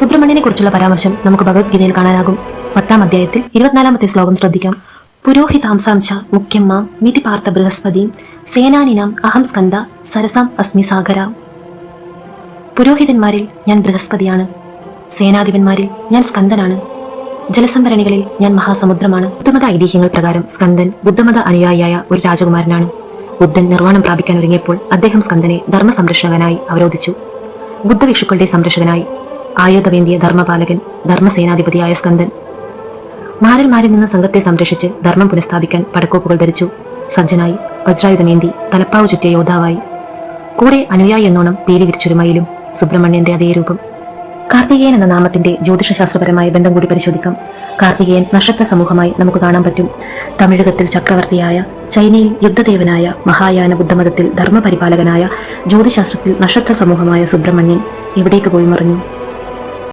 സുബ്രഹ്മണ്യനെ കുറിച്ചുള്ള പരാമർശം നമുക്ക് ഭഗവത്ഗീതയിൽ കാണാനാകും. പത്താം അധ്യായത്തിൽ ഇരുപത്തിനാലാമത്തെ ശ്ലോകം ശ്രദ്ധിക്കാം. പുരോഹിതാംസാംശ മുഖ്യമ്മാം മിതി പാർത്ഥ ബൃഹസ്പതി സേനാനിനാം അഹം സ്കന്ദ സരസാം അസ്മി സാഗര. പുരോഹിതന്മാരിൽ ഞാൻ ബൃഹസ്പതിയാണ്. സേനാധിപന്മാരിൽ ഞാൻ സ്കന്ദനാണ്. ജലസംഭരണികളിൽ ഞാൻ മഹാസമുദ്രമാണ്. ബുദ്ധമത ഐതിഹ്യങ്ങൾ പ്രകാരം സ്കന്ദൻ ബുദ്ധമത അനുയായിയായ ഒരു രാജകുമാരനാണ്. ബുദ്ധൻ നിർവാണം പ്രാപിക്കാൻ ഒരുങ്ങിയപ്പോൾ അദ്ദേഹം സ്കന്ദനെ ധർമ്മ സംരക്ഷകനായി അവരോധിച്ചു ബുദ്ധഭിക്ഷുക്കളുടെ സംരക്ഷകനായി ആയുധവേന്തിയ ധർമ്മപാലകൻ ധർമ്മസേനാധിപതിയായ സ്കന്ദൻ. മാരന്മാരിൽ നിന്ന് സംഘത്തെ സംരക്ഷിച്ച് ധർമ്മം പുനഃസ്ഥാപിക്കാൻ പടക്കോപ്പുകൾ ധരിച്ചു. സജ്ജനായി വജ്രായുധമേന്തി തലപ്പാവ് ചുറ്റിയ യോദ്ധാവായി. കൂടെ അനുയായി എന്നോണം പീലി വിരിച്ചൊരുമയിലും സുബ്രഹ്മണ്യന്റെ അതേ രൂപം. കാർത്തികേയൻ എന്ന നാമത്തിന്റെ ജ്യോതിഷശാസ്ത്രപരമായ ബന്ധം കൂടി പരിശോധിക്കാം. കാർത്തികേയൻ നക്ഷത്ര സമൂഹമായി നമുക്ക് കാണാൻ പറ്റും. തമിഴകത്തിൽ ചക്രവർത്തിയായ ചൈനയിൽ യുദ്ധദേവനായ മഹായാന ബുദ്ധമതത്തിൽ ധർമ്മപരിപാലകനായ ജ്യോതിശാസ്ത്രത്തിൽ നക്ഷത്ര സമൂഹമായ സുബ്രഹ്മണ്യൻ എവിടേക്ക് പോയി മറിഞ്ഞു.